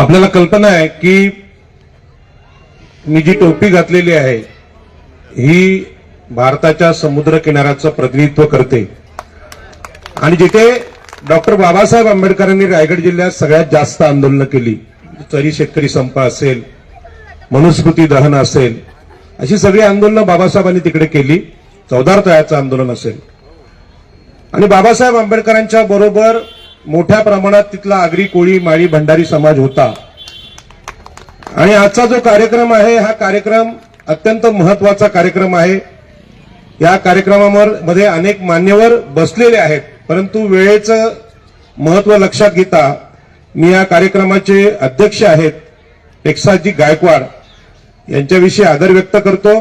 आपल्याला कल्पना आहे की मी जी टोपी घातलेली आहे ही भारताच्या समुद्र किनाऱ्याचं प्रतिनिधित्व करते. आणि जिथे डॉक्टर बाबासाहेब आंबेडकरांनी रायगड जिल्ह्यात सगळ्यात जास्त आंदोलनं केली चरी शेतकरी संप असेल मनुस्मृती दहन असेल अशी सगळी आंदोलनं बाबासाहेबांनी तिकडे केली चौदार तळ्याचं आंदोलन असेल. आणि बाबासाहेब आंबेडकरांच्या बरोबर मोठ्या प्रमाणात तिथला आगरी कोळी माळी भंडारी समाज होता. आणि आजचा जो कार्यक्रम आहे हा कार्यक्रम अत्यंत महत्त्वाचा कार्यक्रम आहे. या कार्यक्रमावर मध्ये अनेक मान्यवर बसलेले आहेत परंतु वेळेचं महत्त्व लक्षात घेता मी या कार्यक्रमाचे अध्यक्ष आहेत टेक्साजी गायकवाड. यांच्याविषयी आदर व्यक्त करतो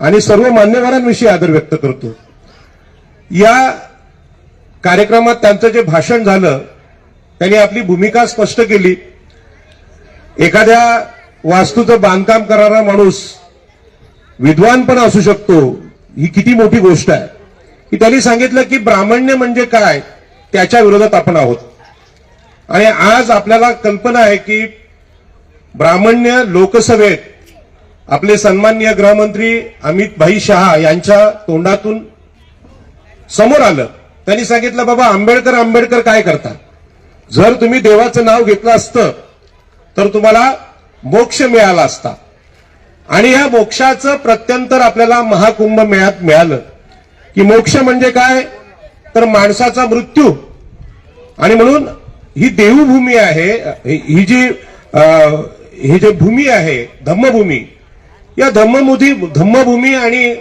आणि सर्व मान्यवरांविषयी आदर व्यक्त करतो. या कार्यक्रमात त्यांचं जे भाषण झालं त्यांनी आपली भूमिका स्पष्ट केली. एखाद्या वास्तूचं बांधकाम करणारा माणूस विद्वान पण असू शकतो ही किती मोठी गोष्ट आहे. की त्यांनी सांगितलं की ब्राह्मण्य म्हणजे काय त्याच्या विरोधात आपण आहोत. आणि आज आपल्याला कल्पना आहे की ब्राह्मण्य लोकसभेत आपले सन्माननीय गृहमंत्री अमित भाई शहा यांच्या तोंडातून समोर आलं. त्यांनी सांगितलं बाबा आंबेडकर आंबेडकर काय करतात? जर तुम्ही देवाचं नाव घेतलं असतं तर तुम्हाला मोक्ष मिळाला असता. आणि या मोक्षाचं प्रत्यंतर आपल्याला महाकुंभ मेळ्यात मिळालं. की मोक्ष म्हणजे काय? तर माणसाचा मृत्यू. आणि म्हणून ही देवभूमी आहे ही जी ही जी भूमी आहे धम्मभूमी या धम्ममुधी धम्मभूमी आणि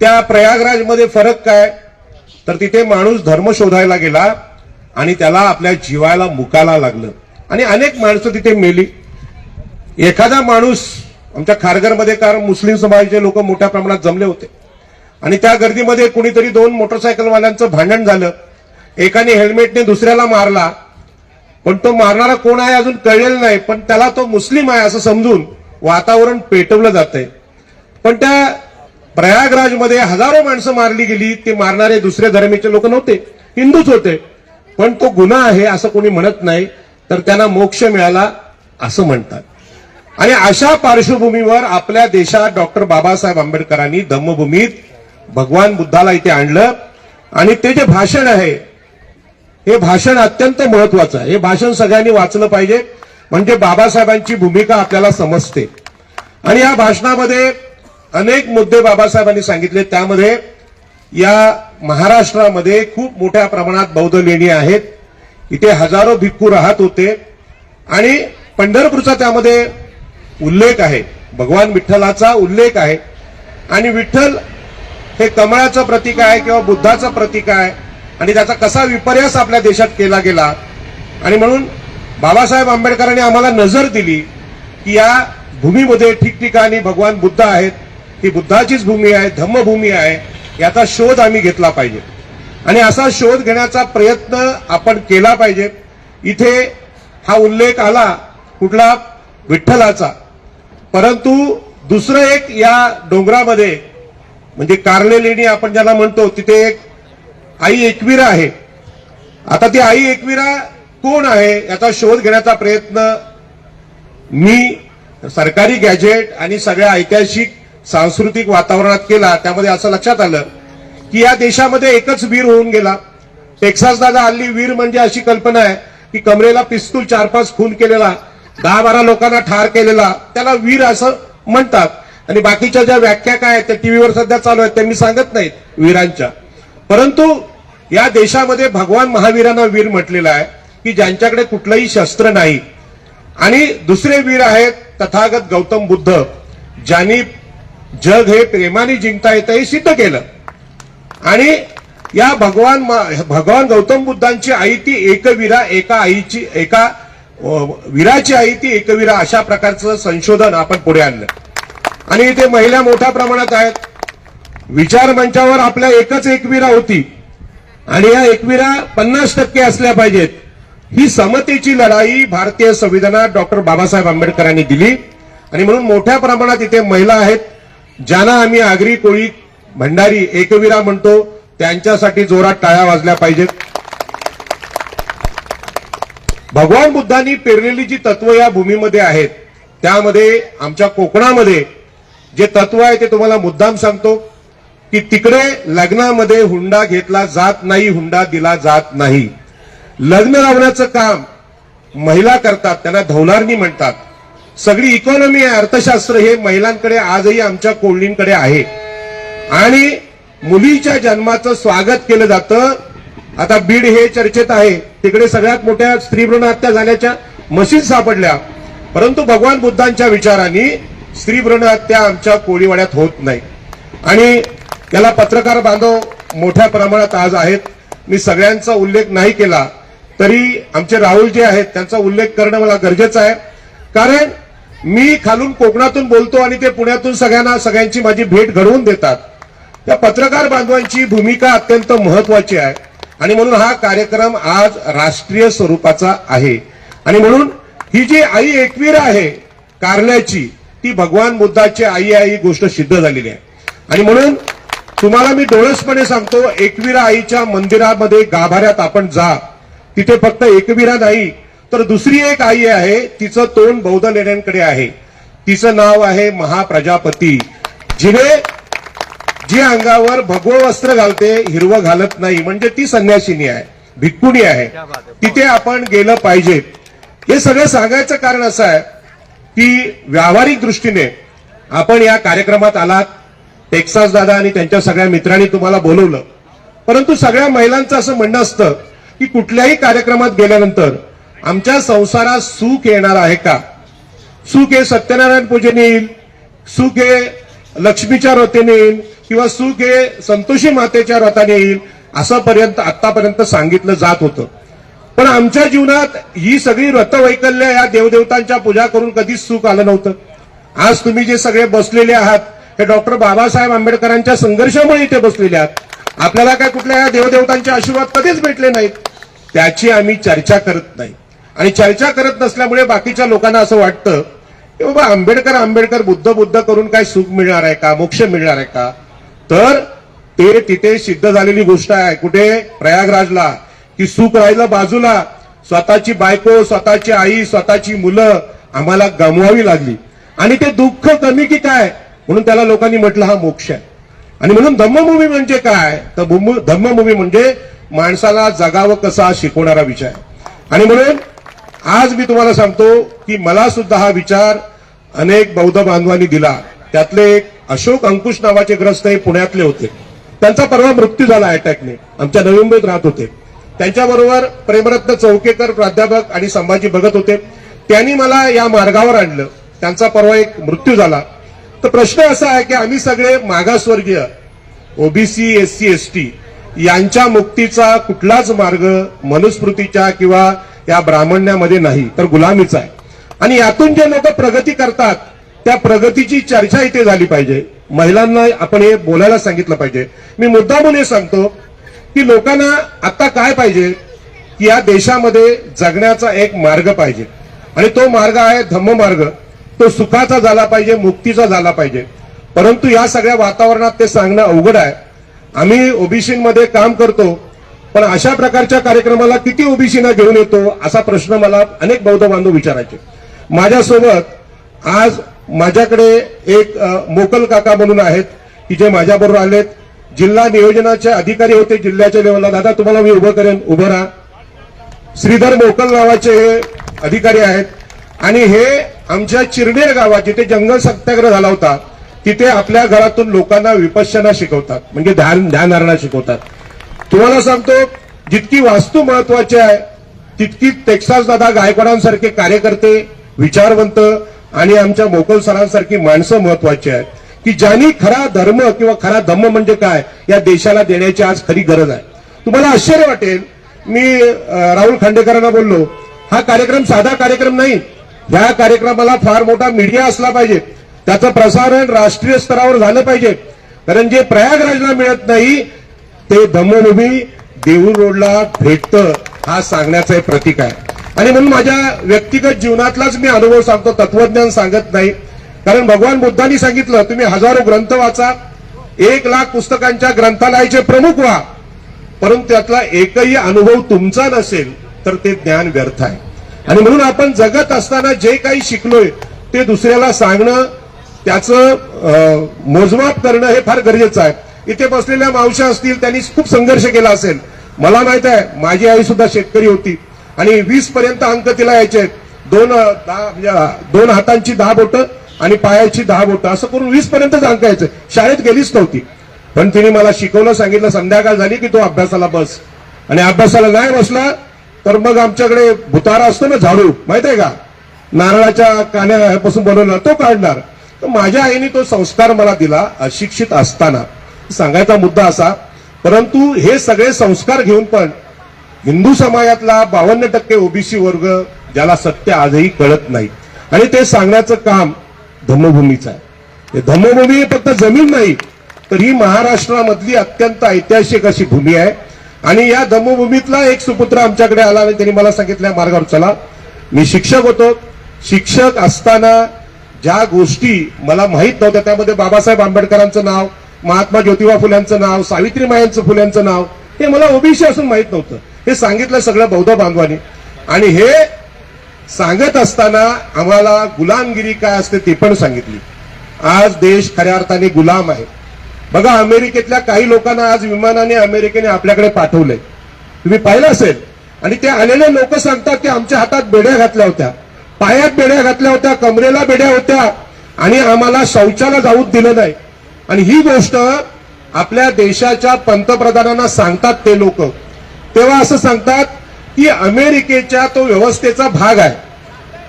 त्या प्रयागराजमध्ये फरक काय? तर तिथे माणूस धर्म शोधायला गेला आणि त्याला आपल्या जीवाला मुकाला लागलं. आणि अनेक माणसं तिथे मेली. एखादा माणूस आमच्या खारघरमध्ये कारण मुस्लिम समाजाचे लोक मोठ्या प्रमाणात जमले होते. आणि त्या गर्दीमध्ये कुणीतरी दोन मोटरसायकलवाल्यांचं भांडण झालं. एकाने हेल्मेटने दुसऱ्याला मारला. पण तो मारणारा कोण आहे अजून कळलेलं नाही पण त्याला तो मुस्लिम आहे असं समजून वातावरण पेटवलं जात आहे पण त्या प्रयागराजमध्ये हजारो माणसं मारली गेली. ते मारणारे दुसऱ्या धर्मीचे लोक नव्हते. हिंदूच होते. पण तो गुन्हा आहे असं कोणी म्हणत नाही. तर त्यांना मोक्ष मिळाला असं म्हणतात. आणि अशा पार्श्वभूमीवर आपल्या देशात डॉक्टर बाबासाहेब आंबेडकरांनी धम्मभूमीत भगवान बुद्धाला इथे आणलं. आणि ते जे भाषण आहे हे भाषण अत्यंत महत्वाचं आहे. हे भाषण सगळ्यांनी वाचलं पाहिजे. म्हणजे बाबासाहेबांची भूमिका आपल्याला समजते. आणि या भाषणामध्ये अनेक मुद्दे बाबासाहेबांनी सांगितले. त्यामध्ये या महाराष्ट्रामध्ये खूप मोठ्या प्रमाणात बौद्ध लेणी आहेत. इथे हजारो भिक्खू राहत होते. आणि पंढरपूरचा त्यामध्ये उल्लेख आहे. भगवान विठ्ठलाचा उल्लेख आहे. आणि विठ्ठल हे कमळाचं प्रतीक आहे किंवा बुद्धाचं प्रतीक आहे. आणि त्याचा कसा विपर्यास आपल्या देशात केला गेला. आणि म्हणून बाबासाहेब आंबेडकरांनी आम्हाला नजर दिली की या भूमीमध्ये ठिकठिकाणी भगवान बुद्ध आहेत. ही बुद्धाचीच भूमी आहे धम्मभूमी आहे याचा शोध आम्ही घेतला पाहिजे. आणि असा शोध घेण्याचा प्रयत्न आपण केला पाहिजे. इथे हा उल्लेख आला कुठला? विठ्ठलाचा. परंतु दुसरं एक या डोंगरामध्ये म्हणजे कार्ले लेणी आपण ज्याला म्हणतो तिथे एक आई एकविरा आहे. आता ती आई एकविरा कोण आहे याचा शोध घेण्याचा प्रयत्न मी सरकारी गॅजेट आणि सगळ्या ऐतिहासिक सांस्कृतिक वातावरणात केला त्यामध्ये असं लक्षात आलं की या देशामध्ये एकच वीर होऊन गेला. टेक्सास दादा हल्ली वीर म्हणजे अशी कल्पना आहे की कमरेला पिस्तूल चार पाच खून केलेला दहा बारा लोकांना ठार केलेला त्याला वीर असं म्हणतात. आणि बाकीच्या ज्या व्याख्या काय आहेत त्या टीव्हीवर सध्या चालू आहेत त्या मी सांगत नाहीत वीरांच्या. परंतु या देशामध्ये भगवान महावीरांना वीर म्हटलेला आहे की ज्यांच्याकडे कुठलंही शस्त्र नाही. आणि दुसरे वीर आहेत तथागत गौतम बुद्ध ज्यांनी जग हे प्रेमाने जिंकता येतं हे सिद्ध केलं. आणि या भगवान भगवान गौतम बुद्धांची आई ती एकवीरा एका आईची एका वीराची आई ती एकवीरा अशा प्रकारचं संशोधन आपण पुढे आणलं. आणि इथे महिला मोठ्या प्रमाणात आहेत. विचार मंचावर आपल्या एकच एकवीरा होती. आणि या एकवीरा पन्नास टक्के असल्या पाहिजेत. ही समतेची लढाई भारतीय संविधानात डॉक्टर बाबासाहेब आंबेडकरांनी दिली. आणि म्हणून मोठ्या प्रमाणात इथे महिला आहेत. ज्यांना आम्ही आगरी कोळी भंडारी एकवीरा म्हणतो त्यांच्यासाठी जोरात टाळ्या वाजल्या पाहिजेत. भगवान बुद्धांनी पेरलेली जी तत्व या भूमीमध्ये आहेत त्यामध्ये आमच्या कोकणामध्ये जे तत्व आहे ते तुम्हाला मुद्दाम सांगतो की तिकडे लग्नामध्ये हुंडा घेतला जात नाही हुंडा दिला जात नाही. लग्न लावण्याचं काम महिला करतात त्यांना धवनारणी म्हणतात. सगळी इकॉनॉमी आहे अर्थशास्त्र हे महिलांकडे आजही आमच्या कोळणींकडे आहे. आणि मुलीच्या जन्माचं स्वागत केलं जातं. आता बीड हे चर्चेत आहे. तिकडे सगळ्यात मोठ्या स्त्री भ्रूण हत्या झाल्याच्या मशीद सापडल्या. परंतु भगवान बुद्धांच्या विचारांनी स्त्री भ्रूण हत्या आमच्या कोळीवाड्यात होत नाही. आणि याला पत्रकार बांधव मोठ्या प्रमाणात आज आहेत. मी सगळ्यांचा उल्लेख नाही केला. तरी आमचे राहुल जे आहेत त्यांचा उल्लेख करणं मला गरजेचं आहे. कारण मी खालून कोकणातून बोलतो आणि ते पुण्यातून सगळ्यांना सगळ्यांची माझी भेट घडवून देतात. त्या पत्रकार बांधवांची भूमिका अत्यंत महत्वाची आहे. आणि म्हणून हा कार्यक्रम आज राष्ट्रीय स्वरूपाचा आहे. आणि म्हणून ही जी आई एकवीर आहे कारल्याची ती भगवान बुद्धाची आई आहे ही गोष्ट सिद्ध झालेली आहे. आणि म्हणून तुम्हाला मी डोळसपणे सांगतो एकवीरा आईच्या मंदिरामध्ये गाभाऱ्यात आपण जा. तिथे फक्त एकवीरा नाही तर दुसरी एक आई आहे तिचं तोंड बौद्ध लेण्यांकडे आहे. तिचं नाव आहे महाप्रजापती. जिने जी अंगावर भगवं वस्त्र घालते हिरवं घालत नाही. म्हणजे ती संन्यासिनी आहे भिक्खुणी आहे. तिथे आपण गेलं पाहिजे. हे सगळं सांगायचं कारण असं आहे की व्यावहारिक दृष्टीने आपण या कार्यक्रमात आलात. टेक्सास दादा आणि त्यांच्या सगळ्या मित्रांनी तुम्हाला बोलवलं. परंतु सगळ्या महिलांचं असं म्हणणं असतं की कुठल्याही कार्यक्रमात गेल्यानंतर आमच्या संसारात सुख येणार आहे का? सुख हे सत्यनारायण पूजेने येईल. सुख हे लक्ष्मीच्या रथेने येईल किंवा सुख हे संतोषी मातेच्या रथाने येईल असं पर्यंत आतापर्यंत सांगितलं जात होतं. पण आमच्या जीवनात ही सगळी रथवैकल्य या देवदेवतांच्या पूजा करून कधीच सुख आलं नव्हतं. आज तुम्ही जे सगळे बसलेले आहात हे डॉक्टर बाबासाहेब आंबेडकरांच्या संघर्षामुळे इथे बसलेले आहात. आपल्याला काय कुठल्या या देवदेवतांचे आशीर्वाद कधीच भेटले नाहीत. त्याची आम्ही चर्चा करत नाही. आणि चर्चा करत नसल्यामुळे बाकीच्या लोकांना असं वाटतं की बाबा आंबेडकर आंबेडकर बुद्ध बुद्ध करून काय सुख मिळणार आहे का? मोक्ष मिळणार आहे का? तर ते तिथे सिद्ध झालेली गोष्ट आहे. कुठे? प्रयागराजला. की सुख राहिलं बाजूला. स्वतःची बायको स्वतःची आई स्वतःची मुलं आम्हाला गमवावी लागली. आणि ते दुःख कमी की काय? म्हणून त्याला लोकांनी म्हटलं हा मोक्ष आहे. आणि म्हणून धम्मभूमी म्हणजे काय? तर धम्मभूमी म्हणजे माणसाला जगावं कसा शिकवणारा विषय आणि म्हणून आज मी तुम्हाला सांगतो की मला सुद्धा हा विचार अनेक बौद्ध बांधवांनी दिला. त्यातले एक अशोक अंकुश नावाचे ग्रस्त हे पुण्यातले होते. त्यांचा परवा मृत्यू झाला अटॅकने. आमच्या नवी मुंबईत राहत होते. त्यांच्याबरोबर प्रेमरत्न चौकेकर प्राध्यापक आणि संभाजी भगत होते. त्यांनी मला या मार्गावर आणलं. त्यांचा परवा एक मृत्यू झाला. तर प्रश्न असा आहे की आम्ही सगळे मागासवर्गीय OBC SC ST S T यांच्या मुक्तीचा कुठलाच मार्ग मनुस्मृतीच्या किंवा या ब्राह्मण्यामध्ये नाही तर गुलामीच आहे. आणि यातून जे लोक प्रगती करतात त्या प्रगतीची चर्चा इथे झाली पाहिजे. महिलांना आपण हे बोलायला सांगितलं पाहिजे. मी मुद्दामून हे सांगतो की लोकांना आता काय पाहिजे की या देशामध्ये जगण्याचा एक मार्ग पाहिजे. आणि तो मार्ग आहे धम्म मार्ग. तो सुखाचा झाला पाहिजे मुक्तीचा झाला पाहिजे. परंतु या सगळ्या वातावरणात ते सांगणं अवघड आहे. आम्ही ओबीसीमध्ये काम करतो पण अशा प्रकारच्या कार्यक्रमाला किती ओबीसीना घेऊन येतो असा प्रश्न मला अनेक बौद्ध बांधव विचारायचे. माझ्यासोबत आज माझ्याकडे एक मोकल काका म्हणून आहेत की जे माझ्याबरोबर आलेत. जिल्हा नियोजनाचे अधिकारी होते जिल्ह्याच्या लेवलला. दादा तुम्हाला मी उभं करेन उभं राहा. श्रीधर मोकल नावाचे हे अधिकारी आहेत. आणि हे आमच्या चिरनेर गावात जिथे जंगल सत्याग्रह झाला होता तिथे आपल्या घरातून लोकांना विपश्यना शिकवतात. म्हणजे ध्यान ध्यानधारणा शिकवतात. तुम्हाला सांगतो जितकी वास्तू महत्वाची आहे तितकी टेक्सास दादा गायकवाडांसारखे कार्यकर्ते विचारवंत आणि आमच्या मोकल सरांसारखी माणसं महत्वाची आहेत. की ज्यांनी खरा धर्म किंवा खरा धम्म म्हणजे काय या देशाला देण्याची आज खरी गरज आहे. तुम्हाला आश्चर्य वाटेल मी राहुल खांडेकरांना बोललो हा कार्यक्रम साधा कार्यक्रम नाही. या कार्यक्रमाला फार मोठा मीडिया असला पाहिजे. त्याचं प्रसारण राष्ट्रीय स्तरावर झालं पाहिजे. कारण जे प्रयागराजला मिळत नाही ते धम्मभूमी देऊळ रोडला भेटतं हा सांगण्याचं एक प्रतीक आहे. आणि म्हणून माझ्या व्यक्तिगत जीवनातलाच मी अनुभव सांगतो तत्वज्ञान सांगत नाही. कारण भगवान बुद्धांनी सांगितलं तुम्ही हजारो ग्रंथ वाचा एक लाख पुस्तकांच्या ग्रंथालयाचे प्रमुख व्हा. परंतु त्यातला एकही अनुभव तुमचा नसेल तर ते ज्ञान व्यर्थ आहे. आणि म्हणून आपण जगत असताना जे काही शिकलोय ते दुसऱ्याला सांगणं त्याचं अं, मोजमाप करणं हे फार गरजेचं आहे. इथे बसलेल्या मावश्या असतील त्यांनी खूप संघर्ष केला असेल. मला माहीत आहे माझी आई सुद्धा शेतकरी होती. आणि वीस पर्यंत अंक तिला यायचे दोन दहा म्हणजे, दोन हातांची दहा बोटं आणि पायाची दहा बोटं. असं करून वीस पर्यंतच अंक यायचे. शाळेत गेलीच नव्हती. पण तिने मला शिकवलं सांगितलं संध्याकाळ झाली की तो अभ्यासाला बस. आणि अभ्यासाला नाही बसला तर मग आमच्याकडे भुतारा असतो ना झाडू माहीत आहे का? नारळाच्या कान्यापासून बनवला तो काढणार. तर माझ्या आईने तो संस्कार मला दिला अशिक्षित असताना. सांगायचा मुद्दा असा परंतु हे सगळे संस्कार घेऊन पण हिंदू समाजातला बावन्न टक्के ओबीसी वर्ग ज्याला सत्य आजही कळत नाही. आणि ते सांगण्याचं काम धम्मभूमीचं आहे. धम्मभूमी फक्त जमीन नाही तर ही महाराष्ट्रामधली अत्यंत ऐतिहासिक अशी भूमी आहे. आणि या धम्मभूमीतला एक सुपुत्र आमच्याकडे आला आणि त्यांनी मला सांगितलं मार्गावर चला मी शिक्षक होतो. शिक्षक असताना ज्या गोष्टी मला माहीत नव्हत्या त्यामध्ये बाबासाहेब आंबेडकरांचं नाव महात्मा ज्योतिबा फुल्यांचं नाव सावित्रीमायांचं फुल्यांचं नाव हे मला ओबीसी असून माहीत नव्हतं. हे सांगितलं सगळं बौद्ध बांधवांनी. आणि हे सांगत असताना आम्हाला गुलामगिरी काय असते ते पण सांगितली. आज देश खऱ्या अर्थाने गुलाम आहे. बघा अमेरिकेतल्या काही लोकांना आज विमानाने अमेरिकेने आपल्याकडे पाठवलंय. तुम्ही पाहिलं असेल? आणि ते आलेले लोक सांगतात की आमच्या हातात बेड्या घातल्या होत्या. पायात बेड्या घातल्या होत्या कमरेला बेड्या होत्या. आणि आम्हाला शौचाला जाऊच दिलं नाही. आणि ही गोष्ट आपल्या देशाच्या पंतप्रधानांना सांगतात ते लोक. तेव्हा असं सांगतात की अमेरिकेच्या तो व्यवस्थेचा भाग आहे.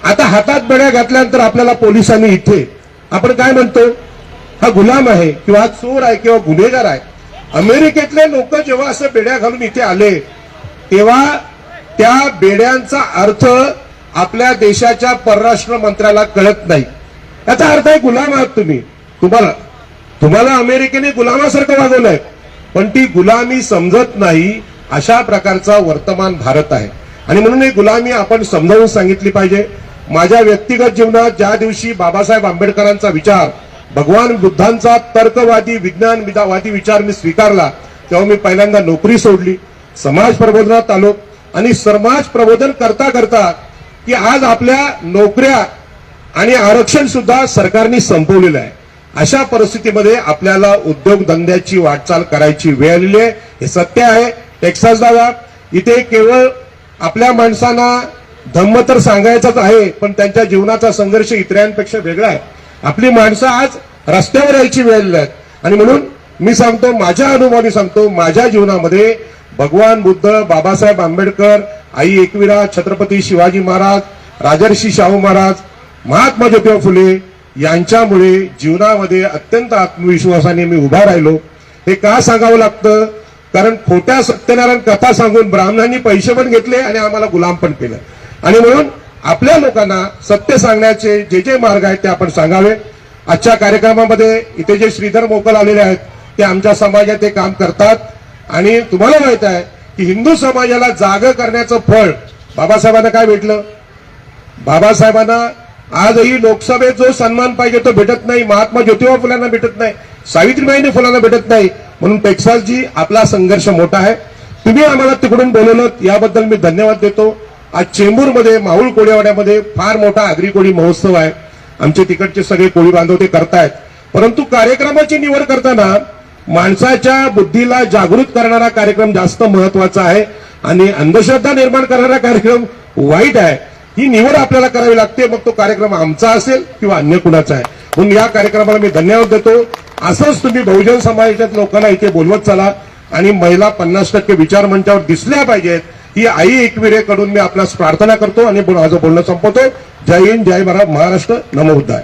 आता हातात बेड्या घातल्यानंतर आपल्याला पोलिसांनी इथे आपण काय म्हणतो? हा गुलाम आहे किंवा हा चोर आहे किंवा गुन्हेगार आहे. अमेरिकेतले लोक जेव्हा असं बेड्या घालून इथे आले तेव्हा त्या बेड्यांचा अर्थ आपल्या देशाच्या परराष्ट्र मंत्र्याला कळत नाही. याचा अर्थ आहे गुलाम आहात तुम्ही. तुम्हाला तुम्हाला अमेरिकेने गुलामासारखं वागवलंय. पण ती गुलामी समजत नाही अशा प्रकारचा वर्तमान भारत आहे. आणि म्हणून ही गुलामी आपण समजावून सांगितली पाहिजे. माझ्या व्यक्तिगत जीवनात ज्या दिवशी बाबासाहेब आंबेडकरांचा विचार भगवान बुद्धांचा तर्कवादी विज्ञान विदावादी विचार मी स्वीकारला तेव्हा मी पहिल्यांदा नोकरी सोडली. समाज प्रबोधनात आलो. आणि समाज प्रबोधन करता करता की आज आपल्या नोकऱ्या आणि आरक्षण सुद्धा सरकारने संपवलेलं आहे. अशा परिस्थितीमध्ये आपल्याला उद्योगधंद्याची वाटचाल करायची वेळ आलेली आहे. हे सत्य आहे. टेक्सास दादा इथे केवळ आपल्या माणसांना धम्म तर सांगायचंच आहे पण त्यांच्या जीवनाचा संघर्ष इतरांपेक्षा वेगळा आहे. आपली माणसं आज रस्त्यावर यायची वेळ आलेली आहेत. आणि म्हणून मी सांगतो माझ्या अनुभवाने सांगतो माझ्या जीवनामध्ये भगवान बुद्ध बाबासाहेब आंबेडकर आई एकविरा छत्रपती शिवाजी महाराज राजर्षी शाहू महाराज महात्मा ज्योतिबा फुले यांच्यामुळे जीवनामध्ये अत्यंत आत्मविश्वासाने मी उभा राहिलो. हे का सांगावं लागतं? कारण खोट्या सत्यनारायण कथा सांगून ब्राह्मणांनी पैसे पण घेतले आणि आम्हाला गुलाम पण केलं. आणि म्हणून आपल्या लोकांना सत्य सांगण्याचे जे जे मार्ग आहेत ते आपण सांगावे. आजच्या कार्यक्रमामध्ये इथे जे श्रीधर मोकल आलेले आहेत ते आमच्या समाजात ते काम करतात. आणि तुम्हाला माहीत आहे की हिंदू समाजाला जाग करण्याचं फळ बाबासाहेबांना काय भेटलं? बाबासाहेबांना आजही लोकसभेत जो सन्मान पाहिजे तो भेटत नाही महात्मा ज्योतिबा फुलांना भेटत नाही सावित्रीबाईंनी फुलांना भेटत नाही म्हणून टेक्सासजी आपला संघर्ष मोठा आहे. तुम्ही आम्हाला तिकडून बोलवलं याबद्दल मी धन्यवाद देतो. आज चेंबूरमध्ये माहुल कोळीवाड्यामध्ये फार मोठा आगरी कोळी महोत्सव आहे. आमचे तिकडचे सगळे कोळी बांधव ते करतायत. परंतु कार्यक्रमाची निवड करताना माणसाच्या बुद्धीला जागृत करणारा कार्यक्रम जास्त महत्त्वाचा आहे आणि अंधश्रद्धा निर्माण करणारा कार्यक्रम वाईट आहे. ही निवड आपल्याला करावी लागते. मग तो कार्यक्रम आमचा असेल किंवा अन्य कुणाचा आहे. म्हणून या कार्यक्रमाला मी धन्यवाद देतो. असंच तुम्ही बहुजन समाजाच्या लोकांना इथे बोलवत चला आणि महिला पन्नास टक्के विचार मंचावर दिसल्या पाहिजेत. ही आई एकविरेकडून मी आपणास प्रार्थना करतो आणि माझं बोलणं संपवतो जय हिंद जय महाराष्ट्र. नमो बुद्धाय.